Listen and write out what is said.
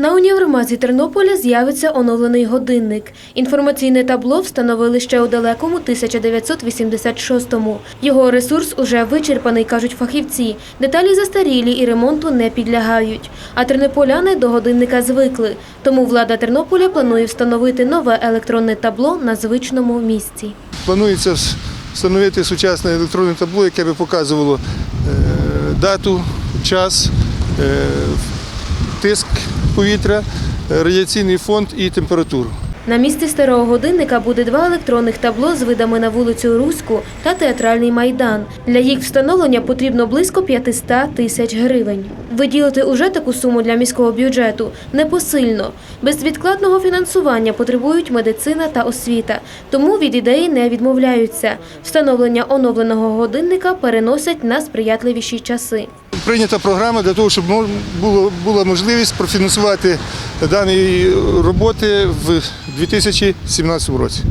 На універмазі Тернополя з'явиться оновлений годинник. Інформаційне табло встановили ще у далекому 1986-му. Його ресурс уже вичерпаний, кажуть фахівці. Деталі застарілі і ремонту не підлягають. А тернополяни до годинника звикли. Тому влада Тернополя планує встановити нове електронне табло на звичному місці. Планується встановити сучасне електронне табло, яке би показувало е, дату, час, е, тиск повітря, е, радіаційний фонд і температуру. На місці старого годинника буде два електронних табло з видами на вулицю Руську та театральний майдан. Для їх встановлення потрібно близько 500 тисяч гривень. Виділити уже таку суму для міського бюджету непосильно. Безвідкладного фінансування потребують медицина та освіта, тому від ідеї не відмовляються. Встановлення оновленого годинника переносять на сприятливіші часи. Прийнята програма для того, щоб була можливість профінансувати дані роботи в 2017 році.